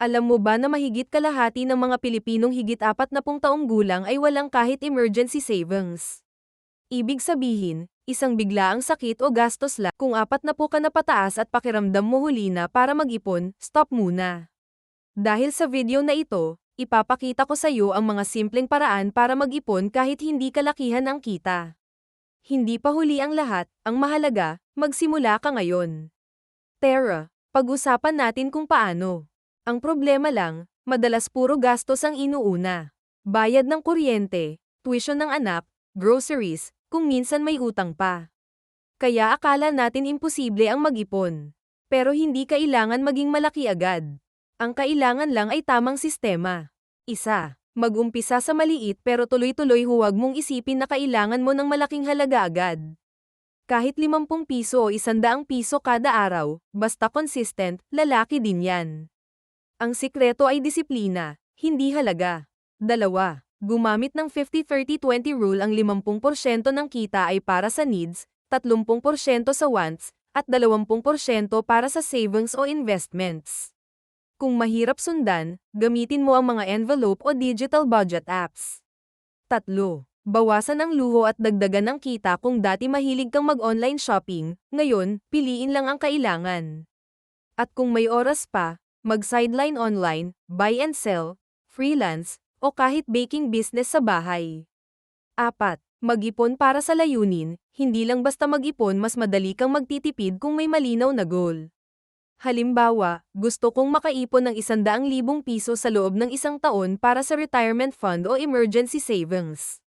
Alam mo ba na mahigit kalahati ng mga Pilipinong higit apat na pung taong gulang ay walang kahit emergency savings? Ibig sabihin, isang biglaang sakit o gastos lang kung apat na po ka na pataas at pakiramdam mo huli na para mag-ipon, stop muna. Dahil sa video na ito, ipapakita ko sa iyo ang mga simpleng paraan para mag-ipon kahit hindi kalakihan ang kita. Hindi pa huli ang lahat, ang mahalaga, magsimula ka ngayon. Tara, pag-usapan natin kung paano. Ang problema lang, madalas puro gastos ang inuuna. Bayad ng kuryente, tuition ng anak, groceries, kung minsan may utang pa. Kaya akala natin imposible ang mag-ipon. Pero hindi kailangan maging malaki agad. Ang kailangan lang ay tamang sistema. Isa, mag-umpisa sa maliit pero tuloy-tuloy huwag mong isipin na kailangan mo ng malaking halaga agad. Kahit 50 piso o 100 piso kada araw, basta consistent, lalaki din yan. Ang sikreto ay disiplina, hindi halaga. Dalawa, gumamit ng 50-30-20 rule ang 50% ng kita ay para sa needs, 30% sa wants, at 20% para sa savings o investments. Kung mahirap sundan, gamitin mo ang mga envelope o digital budget apps. Tatlo, bawasan ang luho at dagdagan ng kita kung dati mahilig kang mag-online shopping, ngayon, piliin lang ang kailangan. At kung may oras pa, mag-sideline online, buy and sell, freelance, o kahit baking business sa bahay. 4. Mag-ipon para sa layunin, hindi lang basta mag-ipon mas madali kang magtitipid kung may malinaw na goal. Halimbawa, gusto kong makaipon ng 100,000 piso sa loob ng isang taon para sa retirement fund o emergency savings.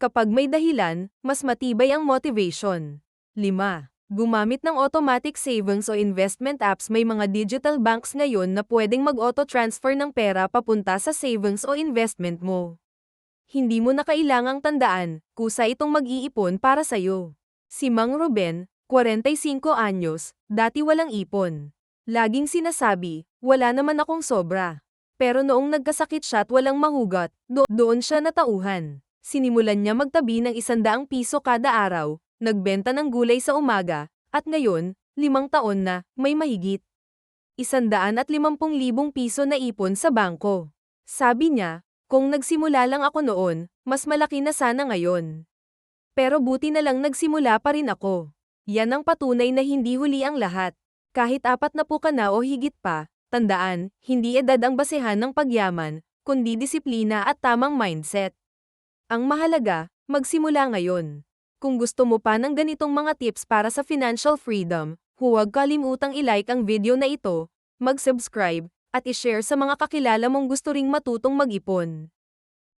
Kapag may dahilan, mas matibay ang motivation. 5. Gumamit ng automatic savings o investment apps may mga digital banks ngayon na pwedeng mag-auto-transfer ng pera papunta sa savings o investment mo. Hindi mo na kailangang tandaan, kusa itong mag-iipon para sa'yo. Si Mang Ruben, 45 anyos, dati walang ipon. Laging sinasabi, wala naman akong sobra. Pero noong nagkasakit siya at walang mahugot, do doon siya natauhan. Sinimulan niya magtabi ng isandaang piso kada araw, nagbenta ng gulay sa umaga, at ngayon, limang taon na, may mahigit. Isandaan at limampung libong piso na ipon sa bangko. Sabi niya, kung nagsimula lang ako noon, mas malaki na sana ngayon. Pero buti na lang nagsimula pa rin ako. Yan ang patunay na hindi huli ang lahat. Kahit apat na po ka na o higit pa, tandaan, hindi edad ang basehan ng pagyaman, kundi disiplina at tamang mindset. Ang mahalaga, magsimula ngayon. Kung gusto mo pa ng ganitong mga tips para sa financial freedom, huwag kalimutang ilike ang video na ito, mag-subscribe, at ishare sa mga kakilala mong gusto ring matutong mag-ipon.